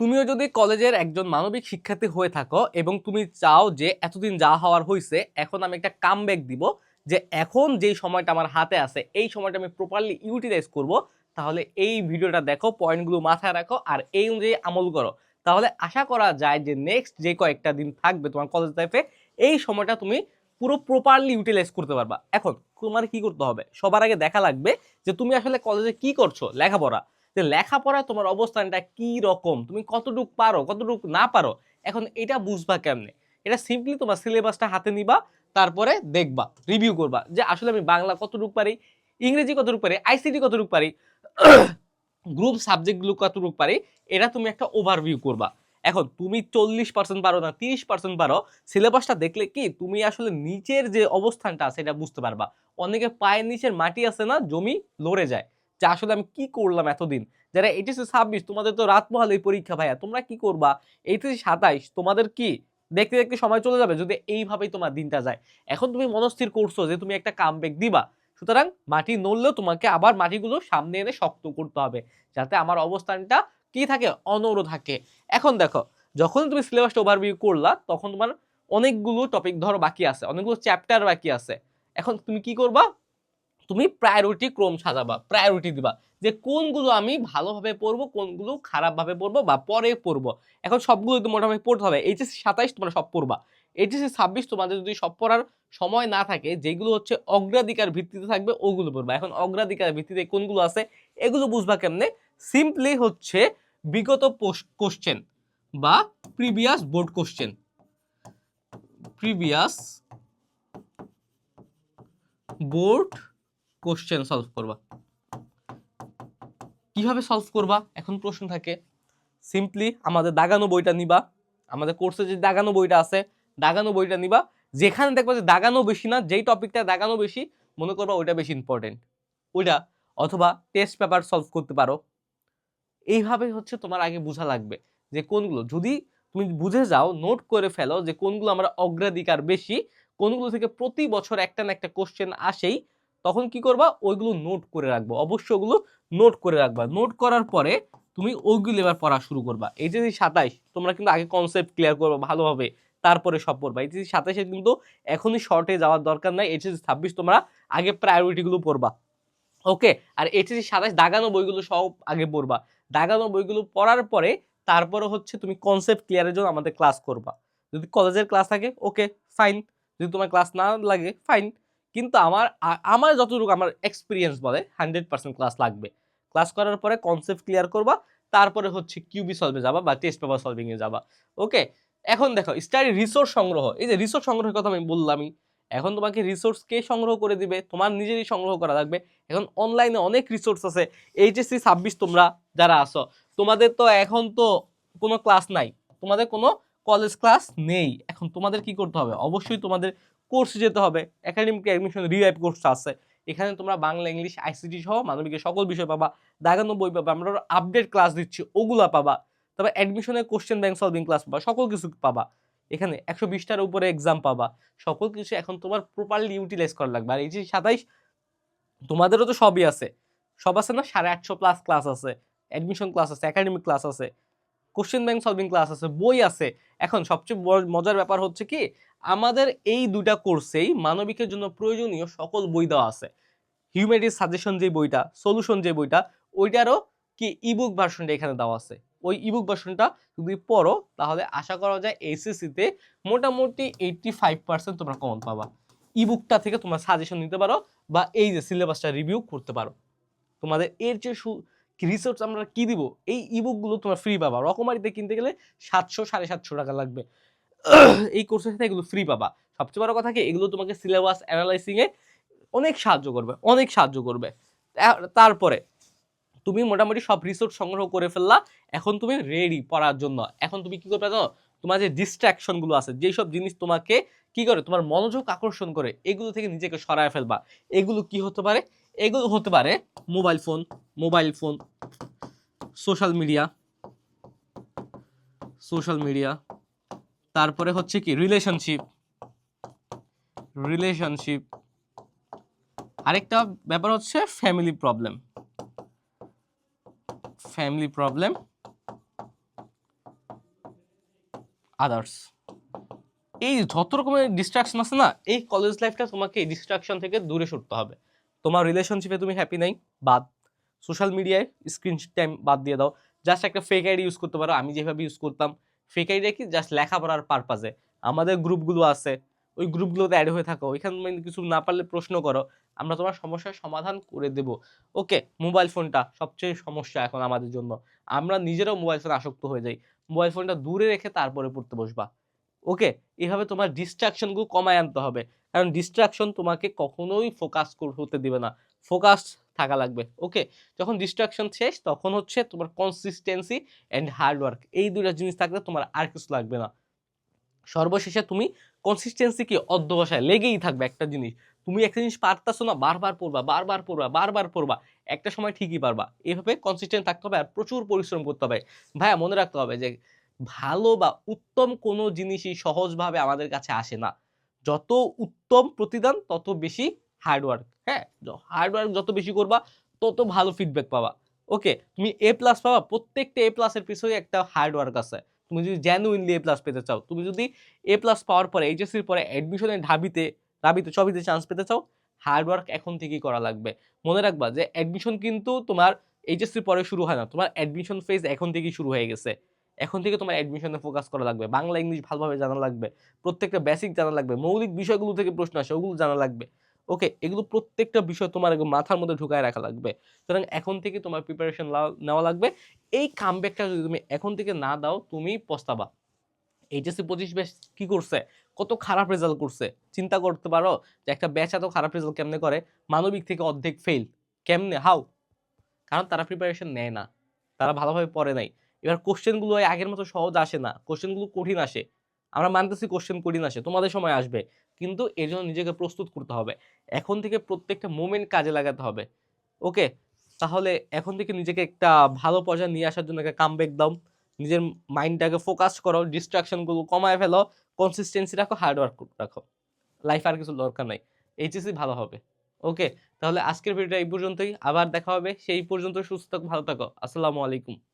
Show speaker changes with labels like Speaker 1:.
Speaker 1: তুমিও যদি কলেজের একজন মানবিক শিক্ষার্থী হয়ে থাকো এবং তুমি চাও যে এতদিন যা হওয়ার হয়েছে এখন আমি একটা কামব্যাক দিব যে এখন যেই সময়টা আমার হাতে আছে, এই সময়টা আমি প্রপারলি ইউটিলাইজ করব, তাহলে এই ভিডিওটা দেখো পয়েন্টগুলো মাথায় রাখো আর এই অনুযায়ী আমল করো। তাহলে আশা করা যায় যে নেক্সট যে কয়েকটা দিন থাকবে তোমার কলেজ লাইফে এই সময়টা তুমি পুরো প্রপারলি ইউটিলাইজ করতে পারবা। এখন তোমার কি করতে হবে? সবার আগে দেখা লাগবে যে তুমি আসলে কলেজে কি করছ? লেখাপড়া। যে লেখাপড়া তোমার অবস্থানটা কি রকম? তুমি কতটুক পারো, কতটুক না পারো? এখন এটা বুঝবা কেমনে? এটা সিম্পলি তোমার সিলেবাসটা হাতে নিবা, তারপরে দেখবা রিভিউ করবা যে আসলে আমি বাংলা কতটুক পারি, ইংরেজি কতটুক পারি আইসিটি কতটুক পারি গ্রুপ সাবজেক্টগুলো কতটুক পারি, এটা তুমি একটা ওভারভিউ করবা। এখন তুমি চল্লিশ পার্সেন্ট পারো না, তিরিশ পার্সেন্ট পারো সিলেবাসটা দেখলে কি তুমি আসলে নিচের যে অবস্থানটা আছে, এটা বুঝতে পারবা। অনেকে পায়ের নিচের মাটি আছে না, জমি লড়ে যায়। যে আসলে আমি কি করলাম এতদিন? যারা এইচএসসি ছাব্বিশ, তোমাদের তো রাত মহাল এই পরীক্ষা ভাইয়া, তোমরা কি করবা? এইচএসসি সাতাইশ, তোমাদের কি? দেখতে দেখতে সময় চলে যাবে যদি এইভাবেই তোমার দিনটা যায়। এখন তুমি মনস্থির করছ যে তুমি একটা কামব্যাক দিবা। সুতরাং মাটি নড়লেও তোমাকে আবার মাটিগুলো সামনে এনে শক্ত করতে হবে, যাতে আমার অবস্থানটা কি থাকে? অনড় থাকে। এখন দেখো, যখন তুমি সিলেবাসটা ওভারভিউ করলা, তখন তোমার অনেকগুলো টপিক ধরো বাকি আছে, অনেকগুলো চ্যাপ্টার বাকি আছে। এখন তুমি কি করবা? তুমি প্রায়োরিটি ক্রম সাজাবা প্রায়োরিটি দিবা যে কোনগুলো আমি ভালোভাবে পড়ব, কোনগুলো খারাপভাবে পড়ব বা পরে পড়ব। এখন সবগুলো মোটামুটি পড়তে হবে, এইচএসসি সাতাইশ তোমরা সব পড়বা। এইচএসসি ছাব্বিশ তোমাদের যদি সব পড়ার সময় না থাকে, যেগুলো হচ্ছে অগ্রাধিকার ভিত্তিতে থাকবে, ওগুলো পড়বা। এখন অগ্রাধিকার ভিত্তিতে কোনগুলো আছে, এগুলো বুঝবা কেমনে? সিম্পলি হচ্ছে বিগত কোশ্চেন বা previous board question previous board question solve করবা। কীভাবে সলভ করবা? এখন প্রশ্ন থাকে সিম্পলি আমাদের দাগানো বইটা নিবা। আমাদের কোর্সে যে দাগানো বইটা আছে, দাগানো বইটা নিবা। যেখানে দেখবা যে দাগানো বেশি না, যেই টপিকটা দাগানো বেশি, মনে করবা ওইটা বেশি ইম্পর্টেন্ট ওইটা, অথবা টেস্ট পেপার সলভ করতে পারো। এইভাবে হচ্ছে তোমার আগে বোঝা লাগবে যে কোনগুলো। যদি তুমি বুঝে যাও নোট করে ফেলো যে কোনগুলো আমরা অগ্রাধিকার বেশি, কোনগুলো থেকে প্রতি বছর একটা না একটা কোশ্চেন আসেই তখন কি করবা? ওইগুলো নোট করে রাখব। অবশ্যই ওগুলো নোট করে রাখবা। নোট করার পরে তুমি ওইগুলো এবার পড়া শুরু করবা। এই যে সাতাইশ, তোমরা কিন্তু আগে কনসেপ্ট ক্লিয়ার করবা ভালোভাবে, তারপরে সব পড়বা। এই যে সাতাইশে কিন্তু এখনই শর্টে যাওয়ার দরকার নাই। এইচএসি ছাব্বিশ, তোমরা আগে প্রায়োরিটিগুলো পড়বা। ওকে আর এইচএসি সাতাইশ, দাগানো বইগুলো সব আগে পড়বা। দাগানো বইগুলো পড়ার পরে তারপরে হচ্ছে তুমি কনসেপ্ট ক্লিয়ারের জন্য আমাদের ক্লাস করবা। যদি কলেজের ক্লাস থাকে ওকে ফাইন যদি তোমার ক্লাস না লাগে ফাইন কিন্তু আমার আমার যতটুকু আমার এক্সপিরিয়েন্স বলে হান্ড্রেড পার্সেন্ট ক্লাস লাগবে। ক্লাস করার পরে কনসেপ্ট ক্লিয়ার করবা, তারপরে হচ্ছে কিউবি সলভে যাবা বা টেস্ট পেপার সলভিংয়ে যাবা। ওকে এখন দেখো স্টাডি রিসোর্স সংগ্রহ। এই যে রিসোর্স সংগ্রহের কথা আমি বললামই। এখন তোমাকে রিসোর্স কে সংগ্রহ করে দিবে? তোমার নিজেরই সংগ্রহ করা লাগবে। এখন অনলাইনে অনেক রিসোর্স আছে। এইচএসসি ছাব্বিশ তোমরা যারা আসো তোমাদের তো এখন তো কোনো ক্লাস নাই। তোমাদের কোনো কলেজ ক্লাস নেই। এখন তোমাদের কি করতে হবে? অবশ্যই তোমাদের কোর্সে যেতে হবে। একাডেমিক অ্যাডমিশন রিভাইভ কোর্স আছে। এখানে তোমরা বাংলা, ইংলিশ আইসিটি সহ মানবিকের সকল বিষয় পাবা দাগানো বই পাবা, আমরা আপডেট ক্লাস দিচ্ছি, ওগুলা পাবা। তবে অ্যাডমিশনের কোশ্চেন ব্যাংক সলভিং ক্লাস পাবা, সকল কিছু পাবা। এখানে একশো বিশটার উপরে এক্সাম পাবা। সকল কিছু এখন তোমার প্রপারলি ইউটিলাইজ করা লাগবে। আর এই যে সাতাইশ, তোমাদেরও তো সবই আছে। সব আছে না? সাড়ে আটশো প্লাস ক্লাস আছে অ্যাডমিশন ক্লাস আছে একাডেমিক ক্লাস আছে কোশ্চেন ব্যাংক সলভিং ক্লাস আছে, বই আছে। এখন সবচেয়ে বড় মজার ব্যাপার হচ্ছে কি আমাদের এই দুটা কোর্সেই মানবিকের জন্য প্রয়োজনীয় সকল বই দেওয়া আছে। হিউম্যানিটিস সাজেশন যে বইটা সলিউশন যে বইটা, ওইটারও কি ইবুক ভার্সনটা এখানে দেওয়া আছে। ওই ইবুক ভার্সনটা যদি পড়ো, তাহলে আশা করা যায় এসএসসিতে মোটামুটি এইটটি ফাইভ পার্সেন্ট তোমরা কমন পাবা। ইবুকটা থেকে তোমরা সাজেশন নিতে পারো বা এই যে সিলেবাসটা রিভিউ করতে পারো। তোমাদের এর যে সু রিসোর্স আমরা কি দিব? এই ইবুকগুলো তোমরা ফ্রি পাবা। রকমারিতে কিনতে গেলে সাতশো, সাড়ে সাতশো টাকা লাগবে। এই কোর্সের সাথে এগুলো ফ্রি পাবা। সবচেয়ে বড় কথা কি, এগুলো তোমাকে সিলেবাস অ্যানালাইসিং এ অনেক সাহায্য করবে, অনেক সাহায্য করবে। তারপরে তুমি মোটামুটি সব রিসোর্স সংগ্রহ করে ফেললা, এখন তুমি রেডি পড়ার জন্য। এখন তুমি কি করবে জানো? তোমার যে ডিস্ট্রাকশনগুলো আছে, যেই সব জিনিস তোমাকে কি করে, তোমার মনোযোগ আকর্ষণ করে, এগুলো থেকে নিজেকে সরায় ফেলবা। এগুলো কি হতে পারে? এগুলো হতে পারে mobile phone mobile phone social media social media তারপরে হচ্ছে কি রিলেশনশিপ রিলেশনশিপ আরেকটা ব্যাপার হচ্ছে family problem family problem others এই যত রকমের ডিস্ট্রাকশন আছে না, এই কলেজ লাইফটা তোমাকে ডিস্ট্রাকশন থেকে দূরে সরতে হবে। তোমার রিলেশনশিপে তুমি হ্যাপি নাই, বাদ। সোশ্যাল মিডিয়ায় স্ক্রিন টাইম বাদ দিয়ে দাও। জাস্ট একটা ফেক আইডি ইউজ করতে পারো। আমি যেভাবে ইউজ করতাম ফেক আইডি কি? জাস্ট লেখাপড়ার পারপাজে আমাদের গ্রুপগুলো আছে। ওই গ্রুপগুলোতে অ্যাড হয়ে থাকো। ওইখানে কিছু না পারলে প্রশ্ন করো। আমরা তোমার সমস্যার সমাধান করে দেব। ওকে মোবাইল ফোনটা সবচেয়ে সমস্যা এখন আমাদের জন্য। আমরা নিজেরাও মোবাইল ফোন আসক্ত হয়ে যাই। মোবাইল ফোনটা দূরে রেখে তারপরে পড়তে বসবা। ওকে এভাবে তোমার ডিস্ট্রাকশনগুলো কমায় আনতে হবে। কারণ ডিস্ট্রাকশন তোমাকে কখনোই ফোকাস হতে দিবে না। ফোকাস থাকা লাগবে। ওকে? যখন ডিস্ট্রাকশন শেষ, তখন হচ্ছে তোমার কনসিস্টেন্সি অ্যান্ড হার্ডওয়ার্ক এই দুইটা জিনিস থাকলে তোমার আর কিছু লাগবে না। সর্বশেষে তুমি কনসিস্টেন্সি কি অধ্যবসায় লেগেই থাকবে একটা জিনিস। তুমি একটা জিনিস পারতাছো না, বারবার পড়বা বারবার পড়বা বারবার পড়বা, একটা সময় ঠিকই পারবা। এইভাবে কনসিস্টেন্ট থাকতে হবে আর প্রচুর পরিশ্রম করতে হবে। ভাইয়া, মনে রাখতে হবে যে ভালো বা উত্তম কোনো জিনিসই সহজভাবে আমাদের কাছে আসে না। যত উত্তম প্রতিদান, তত বেশি হার্ডওয়ার্ক হ্যাঁ? হার্ডওয়ার্ক যত বেশি করবা, তত ভালো ফিডব্যাক পাবা। ওকে তুমি এ প্লাস পাবা, প্রত্যেকটা এ প্লাসের পিছনে একটা হার্ডওয়ার্ক আছে। তুমি যদি জেনুইনলি এ প্লাস পেতে চাও, তুমি যদি এ প্লাস পাওয়ার পরে এইচএসসির পরে অ্যাডমিশনে ঢাবিতে রাবিতে সবিতে চান্স পেতে চাও হার্ডওয়ার্ক এখন থেকেই করা লাগবে। মনে রাখবা যে অ্যাডমিশন কিন্তু তোমার এইচএসসির পরে শুরু হয় না, তোমার অ্যাডমিশন ফেজ এখন থেকেই শুরু হয়ে গেছে। এখন থেকে তোমার অ্যাডমিশনে ফোকাস করা লাগবে। বাংলা, ইংলিশ ভালোভাবে জানা লাগবে, প্রত্যেকটা বেসিক জানা লাগবে, মৌলিক বিষয়গুলো থেকে প্রশ্ন আসে, ওগুলো জানা লাগবে। ওকে, এগুলো প্রত্যেকটা বিষয় তোমার মাথার মধ্যে ঢুকায় রাখা লাগবে। সুতরাং এখন থেকে তোমার প্রিপারেশন নেওয়া লাগবে। এই কামব্যাকটা যদি তুমি এখন থেকে না দাও তুমি পস্তাবা। এইচএসসি পঁচিশ ব্যাচ কি করছে? কত খারাপ রেজাল্ট করছে? চিন্তা করতে পারো যে একটা ব্যাচ এত খারাপ রেজাল্ট কেমনে করে? মানবিক থেকে অর্ধেক ফেল কেমনে? হাউ কারণ তারা প্রিপারেশন নেয় না। তারা ভালোভাবে পড়ে নাই। এবার কোশ্চেনগুলো আগের মতো সহজ আসে না। কোশ্চেনগুলো কঠিন আসে। আমরা মানতেছি কোশ্চেন কঠিন আসে তোমাদের সময় আসবে। কিন্তু এর জন্য নিজেকে প্রস্তুত করতে হবে। এখন থেকে প্রত্যেকটা মোমেন্ট কাজে লাগাতে হবে। ওকে তাহলে এখন থেকে নিজেকে একটা ভালো পর্যায়ে নিয়ে আসার জন্য একটা কামব্যাক দাও। নিজের মাইন্ডটাকে ফোকাস করো। ডিস্ট্রাকশনগুলো কমায় ফেলো। কনসিস্টেন্সি রাখো হার্ডওয়ার্ক রাখো। লাইফ আর কিছু দরকার নাই। এইচএসসি ভালো হবে। ওকে তাহলে আজকের ভিডিওটা এই পর্যন্তই। আবার দেখা হবে। সেই পর্যন্ত সুস্থ থাকো, ভালো থাকো। আসসালামু আলাইকুম।